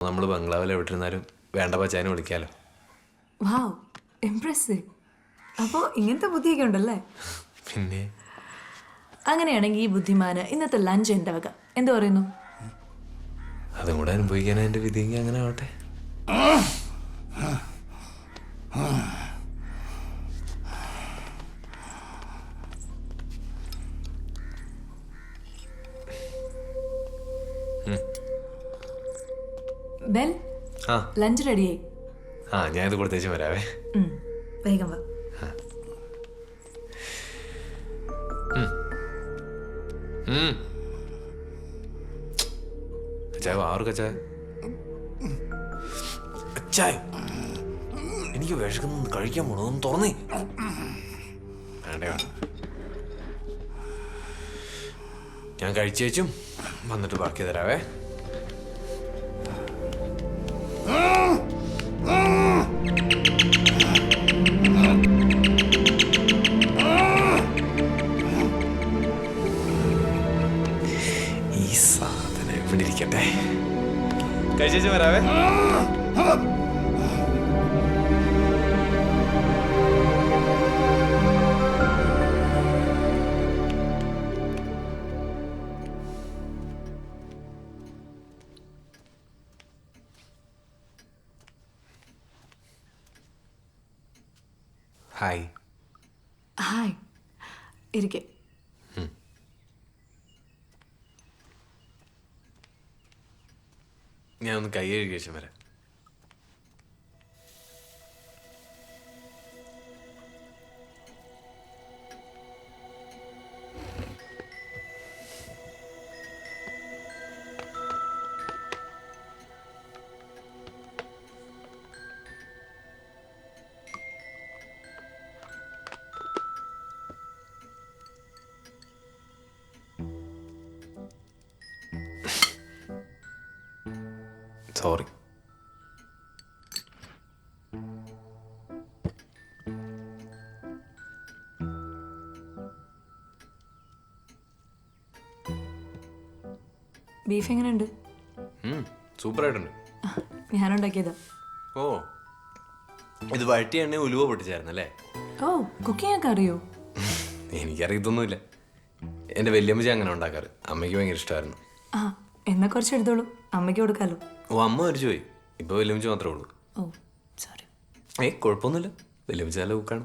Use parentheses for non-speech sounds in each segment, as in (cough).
നമ്മൾ ബംഗ്ലാവിൽ എവിടെ ഇരുന്നാലും വേണ്ട പച്ചാനെ വിളിക്കാലോ. വാവ് ഇംപ്രസീവ് അപ്പോൾ ഇങ്ങനത്തെ ബുദ്ധിയൊക്കെ ഉണ്ടല്ലേ? പിന്നെ? അങ്ങനെയാണെങ്കിൽ ഈ ബുദ്ധിമാന് ഇന്നത്തെ ലഞ്ച് എന്റെ വക എന്ത് പറയുന്നു? അതും കൂടെ അനുഭവിക്കാൻ എന്റെ വിധിയെങ്കിൽ അങ്ങനെ ആവട്ടെ. ബെൽ ആ. ലഞ്ച് റെഡിയായി ആ ഞാൻ ഇത് കൊടുത്തേച്ചും വരാവേ. ഉം, വേഗം വാ. ഉം. അച്ചായ അച്ചായ എനിക്ക് വിശക്കുന്നു കഴിക്കാൻ പോണു ഒന്ന് തുറന്നേ. വേണ്ടേ വേണ്ട. ഞാൻ കഴിച്ചേച്ചും വന്നിട്ട് ബാക്കി തരാവേ. ഈ സാധനം ഇവിടെ ഇരിക്കട്ടെ? കഴിച്ചേച്ചും വരാവേ. ഇരിക്കെ. ഒന്ന് കൈ കഴുകി ശേഷം വരാം. സോറി. ബീഫ് എങ്ങനെയുണ്ട്? സൂപ്പറായിട്ടുണ്ട്. ഞാനുണ്ടാക്കിയതാ. ഓ ഇത് വഴറ്റി എണ്ണ ഉലുവ പൊട്ടിച്ചായിരുന്നല്ലേ ഓ കുക്കിംഗ് ഒക്കെ അറിയോ? എനിക്കറിയത്തൊന്നുമില്ല. എന്റെ വല്യമ്മച്ചി അങ്ങനെ ഉണ്ടാക്കാറ്. അമ്മയ്ക്ക് ഭയങ്കര ഇഷ്ടമായിരുന്നു. ആ എന്നാ കുറച്ച് എടുത്തോളൂ അമ്മയ്ക്ക് കൊടുക്കാലോ. ഓ അമ്മ മരിച്ചു പോയി. ഇപ്പൊ വല്യമ്മച്ചി മാത്രമേ ഉള്ളൂ. ഓ സോറി ഏയ് കുഴപ്പമൊന്നുമില്ല. വല്യമ്മച്ചി നല്ല ബുക്കാണ്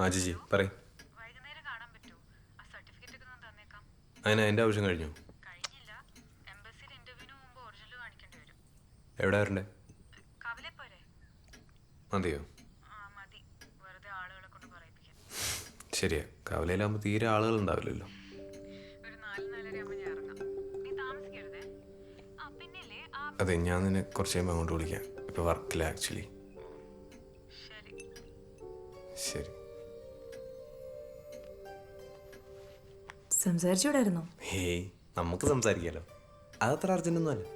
ആ ചേച്ചി പറയും. കാണാൻ പറ്റുമോ ആ സർട്ടിഫിക്കറ്റ് ഒക്കെ ഒന്ന് തന്നേക്കാം അതിന് അതിന്റെ ആവശ്യം കഴിഞ്ഞു? കഴിഞ്ഞില്ല എംബസിയിൽ ഇന്റർവ്യൂവിന് മുമ്പ് ഒറിജിനൽ കാണിക്കേണ്ടി വരും എവിടെ വരണ്ടേ കവലെ പോരെ. മതിയോ? ശരിയാ. കവലയിലാകുമ്പോൾ തീരെ ആളുകൾ ഉണ്ടാവില്ലല്ലോ അതെ ഞാൻ നിന്നെ കുറച്ച് കഴിയുമ്പോൾ അങ്ങോട്ട് വിളിക്കാം. ഇപ്പൊ വർക്കില്ല ആക്ച്വലി ശരി. ശരി. സംസാരിച്ചൂടായിരുന്നോ ഹേയ് നമുക്ക് സംസാരിക്കാലോ. അതത്ര അർജന്റൊന്നും അല്ല.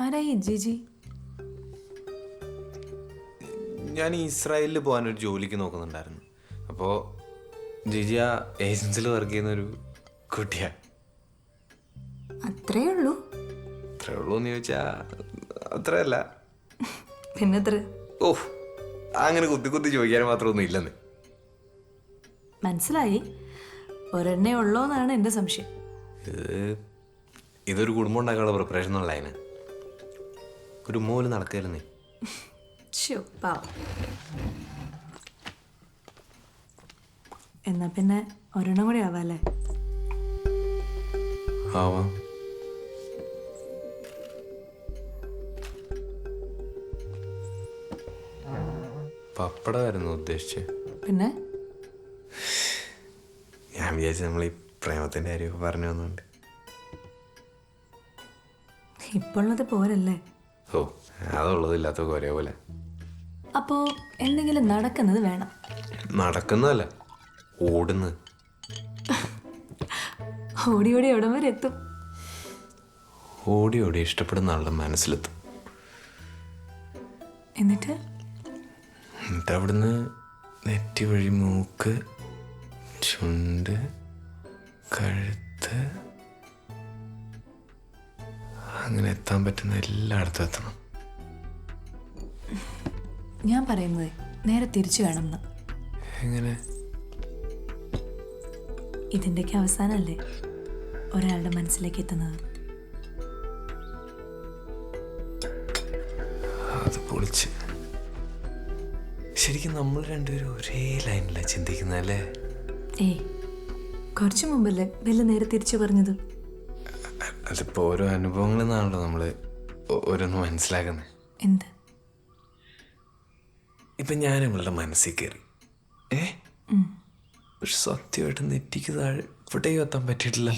ആരായി ജിജി? ഞാൻ ഇസ്രായേലിൽ പോകാനൊരു ജോലിക്ക് നോക്കുന്നുണ്ടായിരുന്നു. അപ്പോൾ ജിജി ആ ഏജൻസിയിൽ വർക്ക് ചെയ്യുന്ന ഒരു കുട്ടിയാണ് അത്രേ ഉള്ളൂ. അത്രേ ഉള്ളൂ എന്ന് ചോദിച്ചാൽ അത്രയല്ല. പിന്നെത്ര? ഓ അങ്ങനെ കുത്തി കുത്തി ചോദിക്കാൻ മാത്രമൊന്നും ഇല്ലെന്ന്. മനസ്സിലായി. ഒരെണ്ണേ ഉള്ളോന്നാണ് എന്റെ സംശയം. ഇത് ഇതൊരു കുടുംബം ഉണ്ടാക്കാനുള്ള പ്രിപ്പറേഷൻ ഉള്ള അതിന് ഒരു മൂൽ നടക്കരുന്നേ പാവം എന്നാ പിന്നെ ഒരെണ്ണം കൂടി ആവാല്ലേ? ആവാം. പപ്പടമായിരുന്നു ഉദ്ദേശിച്ചത് പിന്നെ? ഞാൻ വിചാരിച്ചു നമ്മൾ ഈ പ്രേമത്തിന്റെ കാര്യമൊക്കെ പറഞ്ഞു വന്നുണ്ട്. ഇപ്പോൾ ഉള്ളത് പോരല്ലേ? ഓ അതുള്ളത് ഇല്ലാത്തൊക്കെ ഒരേപോലെ അപ്പോൾ എന്തെങ്കിലും നടക്കുന്നത് വേണം. നടക്കുന്നതല്ല ഓടുന്നു ഓടി ഓടി എവിടം വരെ എത്തും. ഓടി ഓടി ഇഷ്ടപ്പെടുന്ന ആളുടെ മനസ്സിലെത്തും. എന്നിട്ട്? എന്നിട്ട് അവിടുന്ന് നെറ്റി വഴി മൂക്ക് ചുണ്ട് കഴുത്ത്. അങ്ങനെ എത്താൻ പറ്റുന്ന എല്ലായിടത്തും എത്തണം. ഞാൻ പറയുന്നത് നേരെ തിരിച്ചു വേണമെന്ന്. എങ്ങനെ? ഇതിന്റെയൊക്കെ അവസാനമല്ലേ ഒരാളുടെ മനസ്സിലേക്ക് എത്തുന്നത്? അത് പൊളിച്ച്. ശരിക്കും നമ്മൾ രണ്ടുപേരും ഒരേ ലൈനിലാണ് ചിന്തിക്കുന്നല്ലേ ഏയ് കുറച്ചു മുമ്പല്ലേ ബെല്ല് നേരെ തിരിച്ചു പറഞ്ഞത്? അതിപ്പോ ഓരോ അനുഭവങ്ങളിൽ നിന്നാണല്ലോ നമ്മൾ ഓരോന്ന് മനസ്സിലാക്കുന്നത് എന്ത്? ഇപ്പം ഞാൻ ഇവളുടെ മനസ്സിൽ കയറി ഏ? പക്ഷെ സത്യമായിട്ട് നെറ്റിക്ക് താഴെ ഇവിടെയും എത്താൻ പറ്റിയിട്ടില്ല.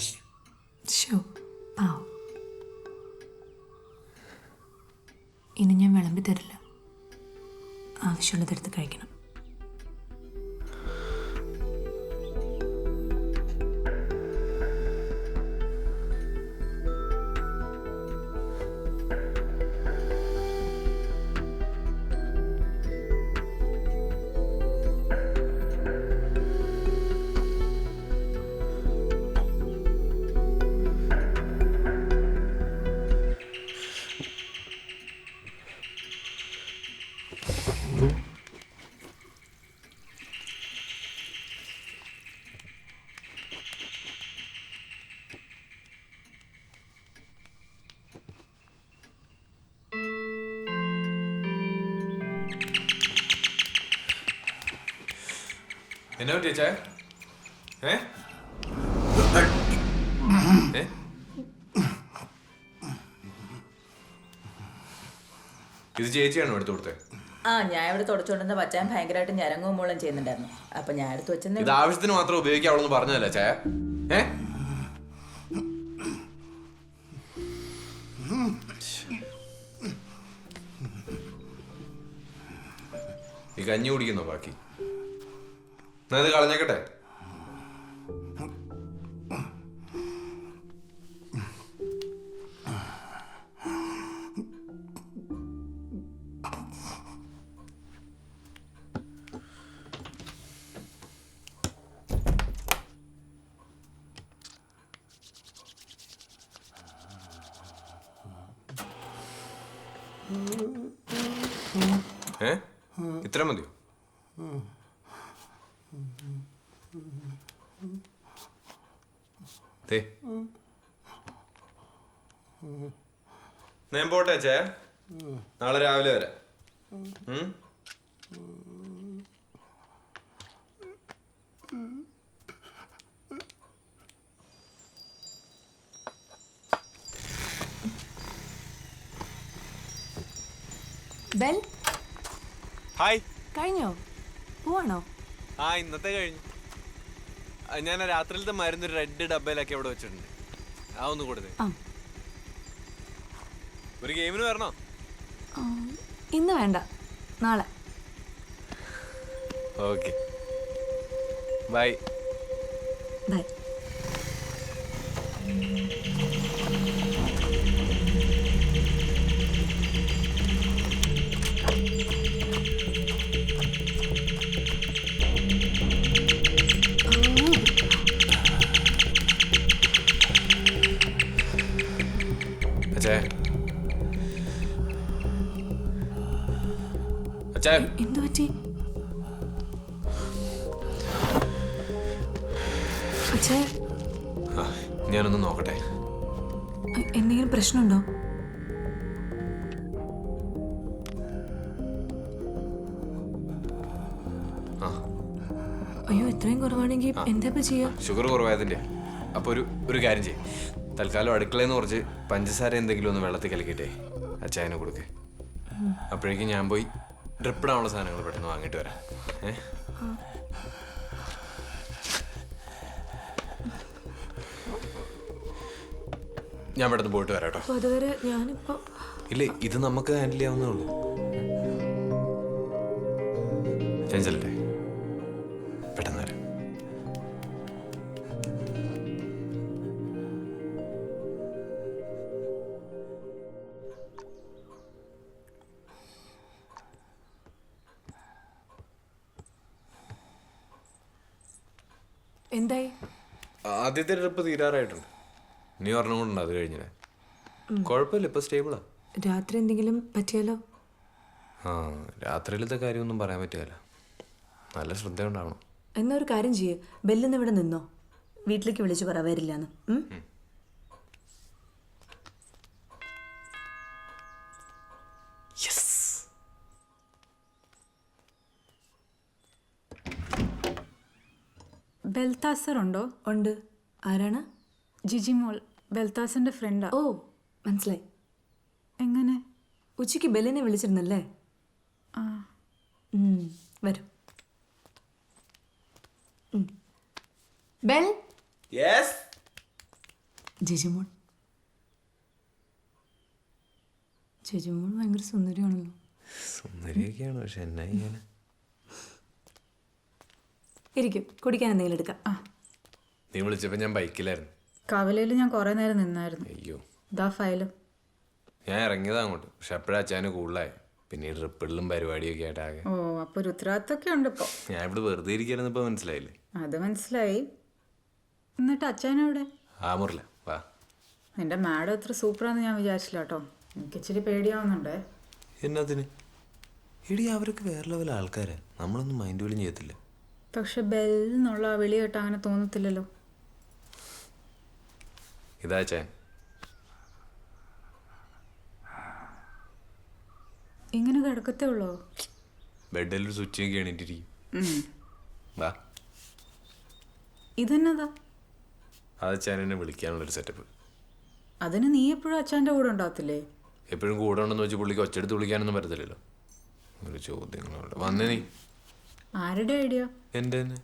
ഇനി ഞാൻ വിളമ്പി തരില്ല. ആവശ്യമുള്ളതെടുത്ത് കഴിക്കണം. എന്നാ ടീച്ചേ ഏ? ഇത് ചേച്ചിയാണോ എടുത്തു കൊടുത്തത് ആ ഞാൻ ഇവിടെ തുടച്ചുകൊണ്ടിരുന്ന പച്ചാൻ ഭയങ്കരമായിട്ട് ഞരങ്ങും മൂളം ചെയ്യുന്നുണ്ടായിരുന്നു. അപ്പൊ ഞാൻ എടുത്ത് വെച്ചെന്നേ ഇത് ആവശ്യത്തിന് മാത്രം ഉപയോഗിക്കാവുള്ളൂ പറഞ്ഞതല്ലേ ചേ? ഏ? ഈ കഞ്ഞി കുടിക്കുന്നോ ബാക്കി? ഇത് കളഞ്ഞേക്കട്ടെ. ഏ? ഇത്ര മതിയോ? ദേ. ഞാൻ പോട്ടെ ചേ നാളെ രാവിലെ വരെ. ഉം? ബെൽ? ഹായ്. കഴിഞ്ഞോ? പോവാണോ? ആ ഇന്നത്തെ കഴിഞ്ഞു. ഞാൻ രാത്രിയിലത്തെ മരുന്ന് ഒരു റെഡ് ഡബയിലൊക്കെ അവിടെ വെച്ചിട്ടുണ്ട്. ആ ഒന്ന് കൊടുത്തേ ഒരു ഗെയിമിന് വരണോ? ഇന്ന് വേണ്ട. നാളെ. ഓക്കെ. ബൈ. ബൈ. എന്തു പറ്റി? ഞാനൊന്ന് നോക്കട്ടെ. എന്തെങ്കിലും പ്രശ്നമുണ്ടോ? അയ്യോ ഇത്രയും കുറവാണെങ്കിൽ എന്താ ചെയ്യാ? ഷുഗർ കുറവായതിന്റെ അപ്പൊ ഒരു ഒരു കാര്യം ചെയ്യും. തൽക്കാലം അടുക്കളയെന്ന് കുറച്ച് പഞ്ചസാര എന്തെങ്കിലും ഒന്ന് വെള്ളത്തിൽ കലക്കിയിട്ടേ. അച്ചായനെ കൊടുക്കേ. അപ്പോഴേക്കും ഞാൻ പോയി ഡ്രിപ്പിടാനുള്ള സാധനങ്ങൾ പെട്ടെന്ന് വാങ്ങിയിട്ട് വരാം. ഏ? ഞാൻ പെട്ടെന്ന് പോയിട്ട് വരാം കേട്ടോ. അപ്പൊ അതുവരെ ഞാനിപ്പോ ഇല്ല ഇത് നമുക്ക് ഹാൻഡിൽ ചെയ്യാവുന്നേ ഉള്ളൂ. ഞാൻ ചെല്ലട്ടെ ആദ്യത്തെ ട്രിപ്പ് തീരാറായിട്ടുണ്ട്. നീ പറഞ്ഞുകൊണ്ടുണ്ട് കൊണ്ടുണ്ട് അത് കഴിഞ്ഞില്ലേ കുഴപ്പമില്ല ഇപ്പൊ സ്റ്റേബിളാ രാത്രി എന്തെങ്കിലും പറ്റിയാലോ? ആ രാത്രിയിലത്തെ കാര്യമൊന്നും പറയാൻ പറ്റില്ല നല്ല ശ്രദ്ധ ഉണ്ടാവണം എന്നാ ഒരു കാര്യം ചെയ്യ്. ബെല്ലിന്ന് ഇവിടെ നിന്നോ? വീട്ടിലേക്ക് വിളിച്ചു പറ വരില്ലാന്ന്. ഉം? ബെൽത്താസർ ഉണ്ടോ? ഉണ്ട്. ആരാണ്? ജിജി മോൾ ബെൽത്താസറിന്റെ ഫ്രണ്ടാ ഓ മനസ്സിലായി. എങ്ങനെ? ഉച്ചയ്ക്ക് ബെല്ലിനെ വിളിച്ചിരുന്നല്ലേ? ആ. വരും. ബെൽ? യെസ് ജിജിമോൾ ജിജിമോൾ ഭയങ്കര സുന്ദരിയാണല്ലോ. സുന്ദരിയൊക്കെയാണ് പക്ഷെ എന്നാ ഇങ്ങനെ ഇരിക്കും കുടിക്കാൻ എന്തെങ്കിലും എടുക്കാം. ആ. നീ വിളിച്ചപ്പോ ഞാൻ ബൈക്കിലായിരുന്നു. കവലയിൽ ഞാൻ കുറേ നേരം നിന്നായിരുന്നു. അയ്യോ. ഇതാ ഫയലും. ഞാൻ ഇറങ്ങിയതാ അങ്ങോട്ട്. പക്ഷെ അപ്പോഴാ അച്ഛന് കൂടുതലായി. പിന്നെ ഈ ട്രിപ്പിളിലും പരിപാടിയൊക്കെ ആയിട്ട് ആകെ. ഓ അപ്പൊ ഒരു ഉത്തരവാദിത്തമൊക്കെ ഉണ്ട് ഇപ്പൊ. ഞാൻ ഇവിടെ വെറുതെ ഇരിക്കാനെന്ന് ഇപ്പൊ മനസ്സിലായില്ലേ? അത് മനസ്സിലായി. എന്നിട്ട് അച്ഛനെവിടെ ആ മുറില വാ. നിന്റെ മാഡം എത്ര സൂപ്പറാന്ന് ഞാൻ വിചാരിച്ചില്ല കേട്ടോ. എനിക്ക് ഇച്ചിരി പേടിയാവുന്നുണ്ട്. എന്നതിന് എടി അവരൊക്കെ വേറെ ലെവൽ ആൾക്കാരാ. നമ്മളൊന്നും മൈൻഡ് പോലും ചെയ്യത്തില്ല. പക്ഷെ ബെൽ എന്നുള്ള ആ വിളി കേട്ട് അങ്ങനെ തോന്നത്തില്ലല്ലോ. ഇതാ ചേ. ഇങ്ങനെ കിടക്കത്തേ ഉള്ളോ? ബെഡിൽ ഒരു സ്വിച്ച് എണീറ്റിരിക്കും. വാ. ഇതെന്നതാ? അത് അച്ഛൻ എന്നെ വിളിക്കാനുള്ളൊരു സെറ്റപ്പ് അതിന് നീ എപ്പോഴും അച്ഛന്റെ കൂടെ ഉണ്ടാകത്തില്ലേ എപ്പോഴും കൂടെ ഉണ്ടെന്ന് വെച്ച് പുള്ളിക്ക് ഒച്ചെടുത്ത് വിളിക്കാനൊന്നും പറ്റത്തില്ലല്ലോ. ഒരു ചോദ്യങ്ങളുണ്ട് വന്നേ നീ. ആരുടെ ഐഡിയ എന്റെ തന്നെ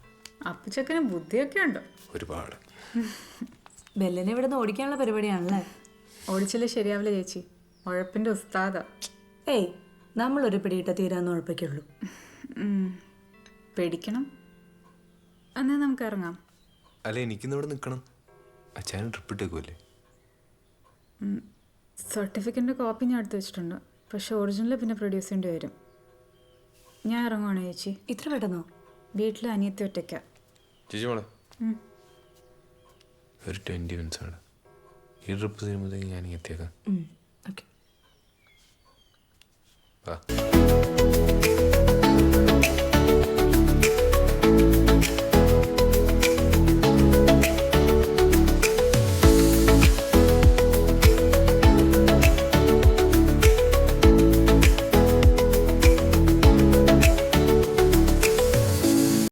അപ്പച്ചക്കന് ബുദ്ധിയൊക്കെ ഉണ്ട്? ഒരുപാട്. (laughs) ബെല്ലിനെ ഇവിടെ നിന്ന് ഓടിക്കാനുള്ള പരിപാടിയാണല്ലേ? ഓടിച്ചല്ലേ ശരിയാവില്ല ചേച്ചി. ഉഴപ്പിന്റെ ഉസ്താദ. ഏയ് നമ്മളൊരു പിടിയിട്ട തീരാന്ന് ഉഴപ്പിക്കുള്ളൂ. പേടിക്കണം. എന്നാ നമുക്ക് ഇറങ്ങാം. അല്ല എനിക്കിന്ന് ഇവിടെ നിൽക്കണം. അച്ഛൻ ട്രിപ്പ് ഇട്ടേക്കുമല്ലേ സർട്ടിഫിക്കറ്റിന്റെ കോപ്പി ഞാൻ എടുത്ത് വെച്ചിട്ടുണ്ട്. പക്ഷെ ഒറിജിനൽ പിന്നെ പ്രൊഡ്യൂസ് ചെയ്യേണ്ടി വരും. ഞാൻ ഇറങ്ങുവാണ് ചേച്ചി? ഇത്ര പെട്ടെന്നോ? വീട്ടിൽ അനിയത്തി ഒറ്റയ്ക്ക. ചേച്ചി മോളെ ഒരു ട്വന്റി മിനിറ്റ്സ് ആണ്. ഈ ട്രിപ്പ് ചെയ്യുമ്പോഴത്തേക്ക് ഞാൻ എത്തിയേക്കാം. ഓക്കെ